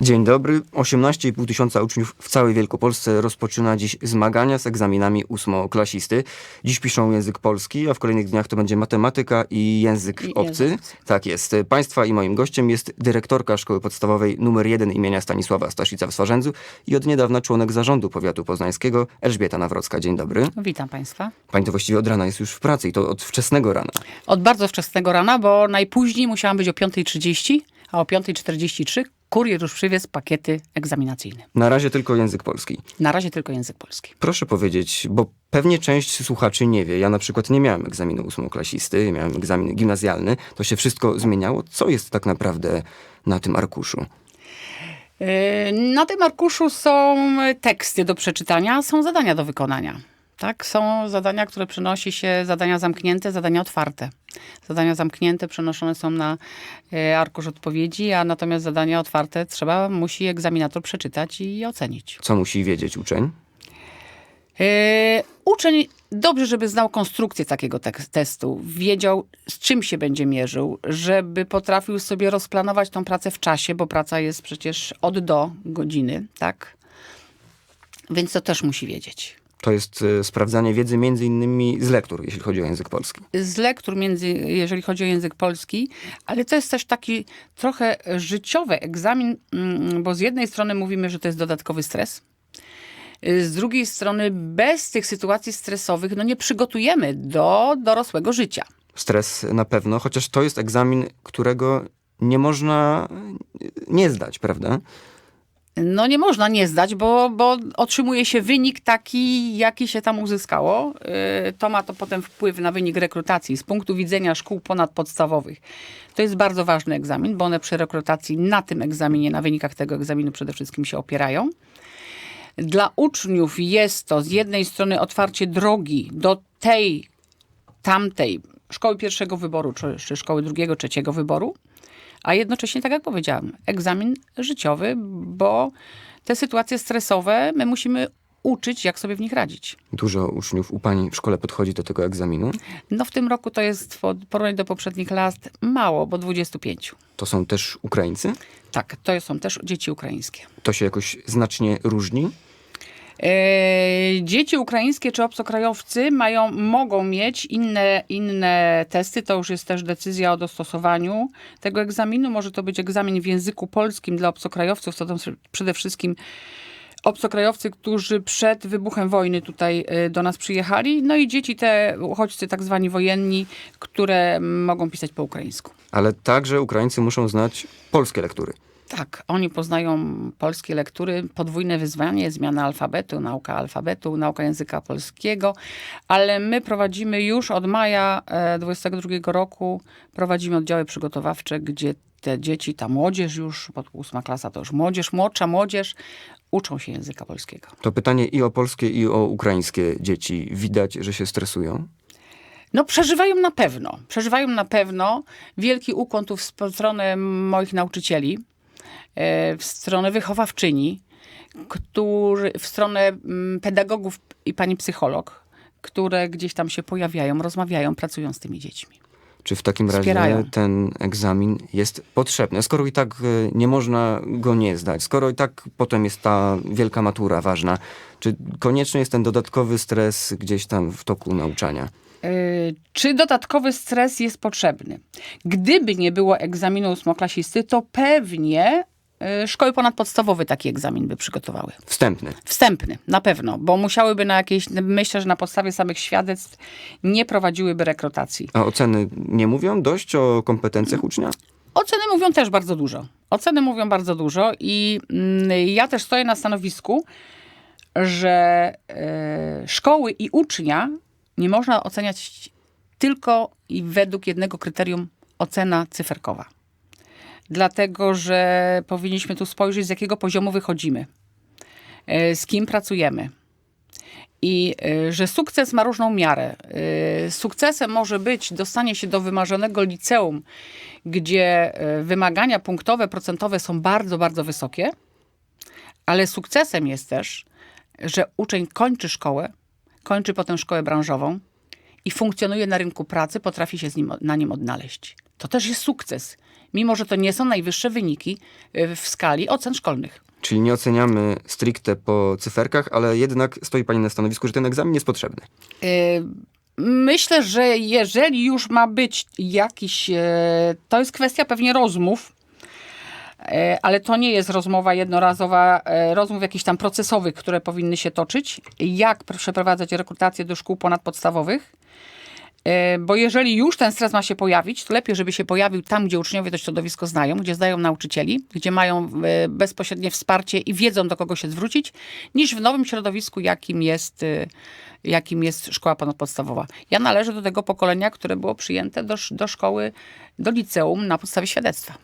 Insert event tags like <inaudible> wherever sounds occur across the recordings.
Dzień dobry. 18,5 tysiąca uczniów w całej Wielkopolsce rozpoczyna dziś zmagania z egzaminami ósmoklasisty. Dziś piszą język polski, a w kolejnych dniach to będzie matematyka i język I obcy. język. Tak jest. Państwa i moim gościem jest dyrektorka Szkoły Podstawowej numer 1 imienia Stanisława Staszica w Swarzędzu i od niedawna członek zarządu powiatu poznańskiego Elżbieta Nawrocka. Dzień dobry. Witam Państwa. Pani to właściwie od rana jest już w pracy i to od wczesnego rana. Od bardzo wczesnego rana, bo najpóźniej musiałam być o 5.30, a o 5.43 kurier już przywiózł pakiety egzaminacyjne. Na razie tylko język polski. Na razie tylko język polski. Proszę powiedzieć, bo pewnie część słuchaczy nie wie. Ja na przykład nie miałem egzaminu ósmoklasisty, miałem egzamin gimnazjalny. To się wszystko zmieniało. Co jest tak naprawdę na tym arkuszu? Yy, Na tym arkuszu są teksty do przeczytania, są zadania do wykonania. Tak, są zadania, które przynosi się, zadania zamknięte, zadania otwarte. Zadania zamknięte przenoszone są na e, arkusz odpowiedzi, a natomiast zadania otwarte trzeba, musi egzaminator przeczytać i ocenić. Co musi wiedzieć uczeń? E, uczeń dobrze, żeby znał konstrukcję takiego tek- testu, wiedział z czym się będzie mierzył, żeby potrafił sobie rozplanować tą pracę w czasie, bo praca jest przecież od do godziny, tak? Więc to też musi wiedzieć. To jest e, sprawdzanie wiedzy między innymi z lektur, jeśli chodzi o język polski. Z lektur, między, jeżeli chodzi o język polski, ale to jest też taki trochę życiowy egzamin, mm, bo z jednej strony mówimy, że to jest dodatkowy stres, z drugiej strony bez tych sytuacji stresowych no nie przygotujemy do dorosłego życia. Stres na pewno, chociaż to jest egzamin, którego nie można e, nie zdać, prawda? No nie można nie zdać, bo, bo otrzymuje się wynik taki, jaki się tam uzyskało. Yy, To ma to potem wpływ na wynik rekrutacji z punktu widzenia szkół ponadpodstawowych. To jest bardzo ważny egzamin, bo one przy rekrutacji na tym egzaminie, na wynikach tego egzaminu przede wszystkim się opierają. Dla uczniów jest to z jednej strony otwarcie drogi do tej, tamtej szkoły pierwszego wyboru, czy, czy szkoły drugiego, trzeciego wyboru, a jednocześnie, tak jak powiedziałam, egzamin życiowy, bo te sytuacje stresowe my musimy uczyć, jak sobie w nich radzić. Dużo uczniów u pani w szkole podchodzi do tego egzaminu. No w tym roku to jest w porównaniu do poprzednich lat mało, bo 25. To są też Ukraińcy. Tak, to są też dzieci ukraińskie. To się jakoś znacznie różni. E, Dzieci ukraińskie czy obcokrajowcy mają, mogą mieć inne, inne testy. To już jest też decyzja o dostosowaniu tego egzaminu. Może to być egzamin w języku polskim dla obcokrajowców. To są przede wszystkim obcokrajowcy, którzy przed wybuchem wojny tutaj e, do nas przyjechali. No i dzieci te uchodźcy tak zwani wojenni, które mogą pisać po ukraińsku. Ale także Ukraińcy muszą znać polskie lektury. Tak, oni poznają polskie lektury, podwójne wyzwanie, zmiana alfabetu, nauka alfabetu, nauka języka polskiego, ale my prowadzimy już od maja 2022 roku, prowadzimy oddziały przygotowawcze, gdzie te dzieci, ta młodzież już, bo ósma klasa to już młodzież, młodsza młodzież, uczą się języka polskiego. To pytanie i o polskie, i o ukraińskie dzieci. Widać, że się stresują. No przeżywają na pewno, przeżywają na pewno. Wielki ukłon tu w stronę moich nauczycieli, e, w stronę wychowawczyni, którzy, w stronę mm, pedagogów i pani psycholog, które gdzieś tam się pojawiają, rozmawiają, pracują z tymi dziećmi. Czy w takim razie Wspierają. ten egzamin jest potrzebny? Skoro i tak e, nie można go nie zdać, skoro i tak potem jest ta wielka matura ważna, czy konieczny jest ten dodatkowy stres gdzieś tam w toku nauczania? Y, Czy dodatkowy stres jest potrzebny? Gdyby nie było egzaminu ósmoklasisty, to pewnie y, szkoły ponadpodstawowe taki egzamin by przygotowały. Wstępny. Wstępny, na pewno, bo musiałyby na jakieś, myślę, że na podstawie samych świadectw nie prowadziłyby rekrutacji. A oceny nie mówią dość o kompetencjach ucznia? Oceny mówią też bardzo dużo. Oceny mówią bardzo dużo i mm, ja też stoję na stanowisku, że e, szkoły i ucznia nie można oceniać tylko i według jednego kryterium ocena cyferkowa. Dlatego, że powinniśmy tu spojrzeć, z jakiego poziomu wychodzimy, e, z kim pracujemy. I y, że sukces ma różną miarę. Y, Sukcesem może być dostanie się do wymarzonego liceum, gdzie wymagania punktowe, procentowe są bardzo, bardzo wysokie, ale sukcesem jest też, że uczeń kończy szkołę, kończy potem szkołę branżową i funkcjonuje na rynku pracy, potrafi się z nim, na nim odnaleźć. To też jest sukces. mimo że to nie są najwyższe wyniki y, w skali ocen szkolnych. Czyli nie oceniamy stricte po cyferkach, ale jednak stoi Pani na stanowisku, że ten egzamin jest potrzebny. Y, Myślę, że jeżeli już ma być jakiś, e, to jest kwestia pewnie rozmów, e, ale to nie jest rozmowa jednorazowa, e, rozmów jakichś tam procesowych, które powinny się toczyć. Jak przeprowadzać rekrutację do szkół ponadpodstawowych? E, Bo jeżeli już ten stres ma się pojawić, to lepiej, żeby się pojawił tam, gdzie uczniowie to środowisko znają, gdzie znają nauczycieli, gdzie mają e, bezpośrednie wsparcie i wiedzą, do kogo się zwrócić, niż w nowym środowisku, jakim jest, e, jakim jest szkoła ponadpodstawowa. Ja należę do tego pokolenia, które było przyjęte do, do szkoły, do liceum na podstawie świadectwa.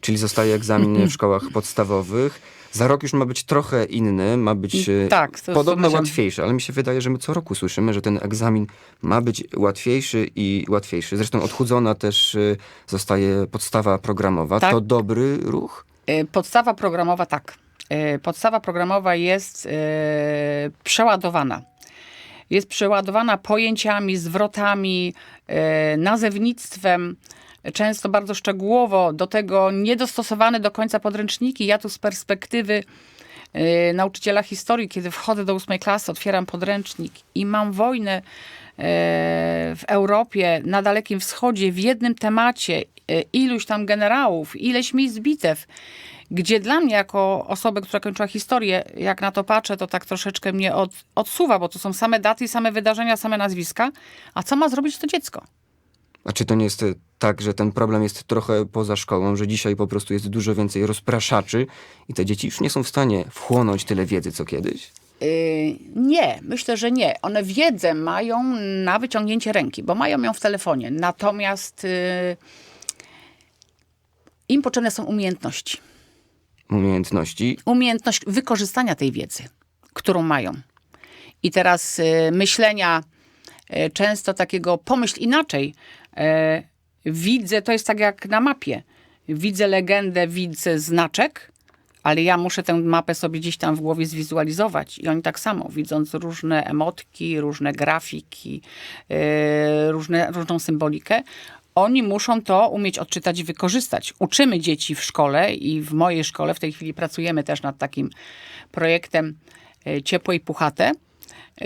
Czyli zostaje egzamin w szkołach podstawowych. Za rok już ma być trochę inny, ma być e, Tak, to podobno łatwiejszy, ale mi się wydaje, że my co roku słyszymy, że ten egzamin ma być łatwiejszy i łatwiejszy. Zresztą odchudzona też e, zostaje podstawa programowa. Tak. To dobry ruch? E, Podstawa programowa tak. Podstawa programowa jest przeładowana. Jest przeładowana pojęciami, zwrotami, nazewnictwem, często bardzo szczegółowo, do tego niedostosowane do końca podręczniki. Ja tu z perspektywy e, nauczyciela historii, kiedy wchodzę do ósmej klasy, otwieram podręcznik i mam wojnę e, w Europie, na Dalekim Wschodzie, w jednym temacie, e, iluś tam generałów, ileś miejsc bitew, gdzie dla mnie, jako osoby, która kończyła historię, jak na to patrzę, to tak troszeczkę mnie od, odsuwa, bo to są same daty, same wydarzenia, same nazwiska. A co ma zrobić to dziecko? A czy to nie jest tak, że ten problem jest trochę poza szkołą, że dzisiaj po prostu jest dużo więcej rozpraszaczy i te dzieci już nie są w stanie wchłonąć tyle wiedzy, co kiedyś? Yy, nie, myślę, że nie. One wiedzę mają na wyciągnięcie ręki, bo mają ją w telefonie. Natomiast yy, im potrzebne są umiejętności. Umiejętności. Umiejętność wykorzystania tej wiedzy, którą mają. I teraz yy, myślenia często takiego pomyśl inaczej. Widzę, to jest tak jak na mapie. Widzę legendę, widzę znaczek, ale ja muszę tę mapę sobie gdzieś tam w głowie zwizualizować. I oni tak samo, widząc różne emotki, różne grafiki, yy, różne, różną symbolikę, oni muszą to umieć odczytać i wykorzystać. Uczymy dzieci w szkole i w mojej szkole w tej chwili pracujemy też nad takim projektem yy, Ciepłe i Puchate.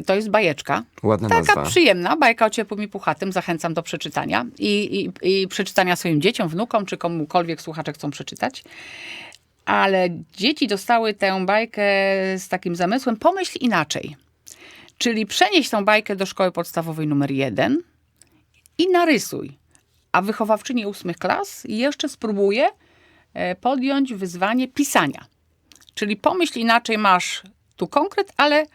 To jest bajeczka. Ładna Taka nazwa. przyjemna bajka o ciepłym i puchatym. Zachęcam do przeczytania i, i, i przeczytania swoim dzieciom, wnukom, czy komukolwiek słuchacze chcą przeczytać. Ale dzieci dostały tę bajkę z takim zamysłem pomyśl inaczej. Czyli przenieść tą bajkę do szkoły podstawowej numer jeden i narysuj. A wychowawczyni ósmych klas jeszcze spróbuje e, podjąć wyzwanie pisania. Czyli pomyśl inaczej, masz tu konkret, ale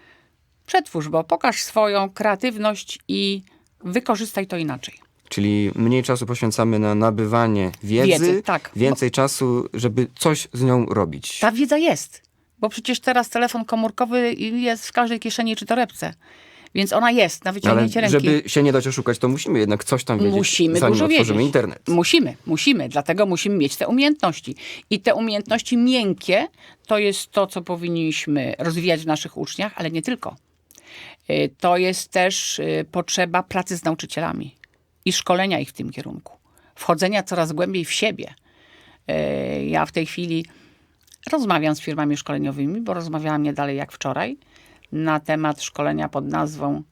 przetwórz, bo pokaż swoją kreatywność i wykorzystaj to inaczej. Czyli mniej czasu poświęcamy na nabywanie wiedzy, Wiedzy, tak. więcej czasu, żeby coś z nią robić. Ta wiedza jest, bo przecież teraz telefon komórkowy jest w każdej kieszeni czy torebce. Więc ona jest na Ale wyciągnięcie ręki. żeby się nie dać oszukać, to musimy jednak coś tam wiedzieć, Musimy zanim dużo otworzymy wiedzieć. internet. Musimy, musimy, dlatego musimy mieć te umiejętności. I te umiejętności miękkie to jest to, co powinniśmy rozwijać w naszych uczniach, ale nie tylko. Y, To jest też y, potrzeba pracy z nauczycielami i szkolenia ich w tym kierunku. Wchodzenia coraz głębiej w siebie. Y, Ja w tej chwili rozmawiam z firmami szkoleniowymi, bo rozmawiałam nie dalej jak wczoraj, na temat szkolenia pod nazwą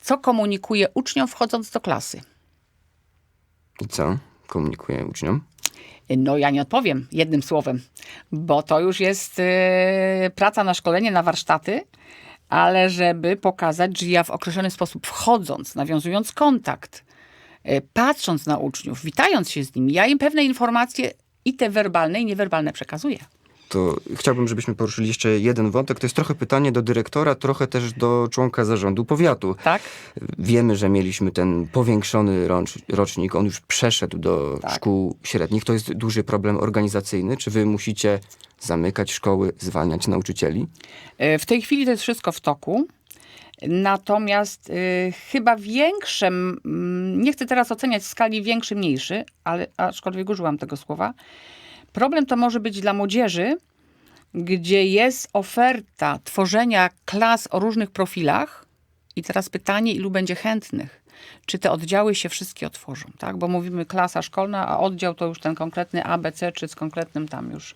Co komunikuje uczniom wchodząc do klasy? I co? Komunikuję uczniom. No, ja nie odpowiem jednym słowem, bo to już jest e, praca na szkolenie, na warsztaty, ale żeby pokazać, że ja w określony sposób wchodząc, nawiązując kontakt, e, patrząc na uczniów, witając się z nimi, ja im pewne informacje i te werbalne, i niewerbalne przekazuję. To chciałbym, żebyśmy poruszyli jeszcze jeden wątek. To jest trochę pytanie do dyrektora, trochę też do członka zarządu powiatu. Tak? Wiemy, że mieliśmy ten powiększony rocz- rocznik, on już przeszedł do Tak. szkół średnich. To jest duży problem organizacyjny. Czy wy musicie zamykać szkoły, zwalniać nauczycieli? E, W tej chwili to jest wszystko w toku. Natomiast y, chyba większe, mm, nie chcę teraz oceniać skali większy, mniejszy, ale aczkolwiek użyłam tego słowa. Problem to może być dla młodzieży, gdzie jest oferta tworzenia klas o różnych profilach. I teraz pytanie, ilu będzie chętnych? czy te oddziały się wszystkie otworzą, tak? Bo mówimy klasa szkolna, a oddział to już ten konkretny ABC, czy z konkretnym tam już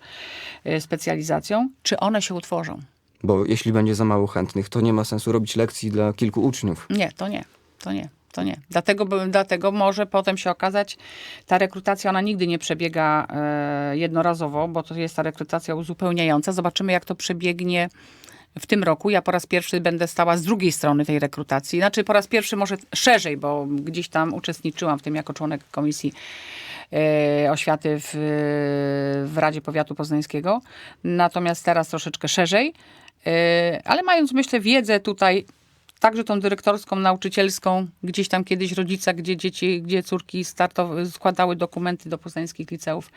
y, specjalizacją, czy one się utworzą. Bo jeśli będzie za mało chętnych, to nie ma sensu robić lekcji dla kilku uczniów. Nie, to nie, to nie. To nie. Dlatego, dlatego może potem się okazać, ta rekrutacja, ona nigdy nie przebiega e, jednorazowo, bo to jest ta rekrutacja uzupełniająca. Zobaczymy, jak to przebiegnie w tym roku. Ja po raz pierwszy będę stała z drugiej strony tej rekrutacji. Znaczy po raz pierwszy może szerzej, bo gdzieś tam uczestniczyłam w tym jako członek Komisji e, Oświaty w, w Radzie Powiatu Poznańskiego. Natomiast teraz troszeczkę szerzej. E, ale mając, myślę, wiedzę tutaj także tą dyrektorską, nauczycielską, gdzieś tam kiedyś rodzice, gdzie dzieci, gdzie córki startow- składały dokumenty do poznańskich liceów.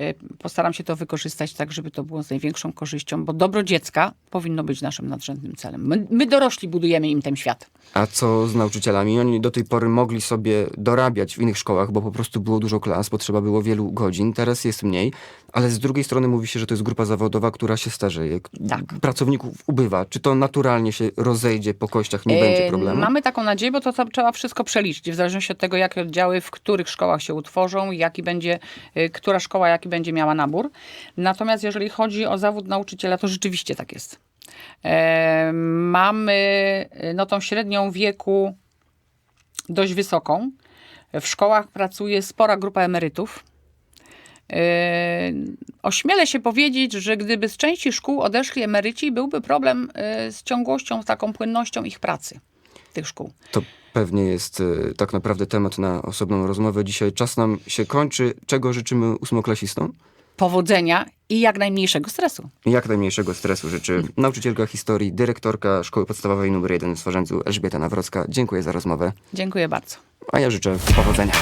E, Postaram się to wykorzystać tak, żeby to było z największą korzyścią, bo dobro dziecka powinno być naszym nadrzędnym celem. My, my dorośli budujemy im ten świat. A co z nauczycielami? Oni do tej pory mogli sobie dorabiać w innych szkołach, bo po prostu było dużo klas, potrzeba było wielu godzin. Teraz jest mniej, ale z drugiej strony mówi się, że to jest grupa zawodowa, która się starzeje. Tak. Pracowników ubywa. Czy to naturalnie się rozejdzie po kościach, nie E, będzie problemu? Mamy taką nadzieję, bo to trzeba wszystko przeliczyć, w zależności od tego, jakie oddziały w których szkołach się utworzą, jaki będzie, e, która szkoła jaki będzie miała nabór. Natomiast jeżeli chodzi o zawód nauczyciela, to rzeczywiście tak jest. E, mamy e, no, tą średnią wieku dość wysoką. W szkołach pracuje spora grupa emerytów. E, Ośmielę się powiedzieć, że gdyby z części szkół odeszli emeryci, byłby problem e, z ciągłością, z taką płynnością ich pracy tych szkół. To pewnie jest e, tak naprawdę temat na osobną rozmowę. Dzisiaj czas nam się kończy. Czego życzymy ósmoklasistom? Powodzenia i jak najmniejszego stresu. Jak najmniejszego stresu życzy <laughs> nauczycielka historii, dyrektorka Szkoły Podstawowej nr 1 w Swarzędzu Elżbieta Nawrocka. Dziękuję za rozmowę, Dziękuję bardzo. a ja życzę powodzenia.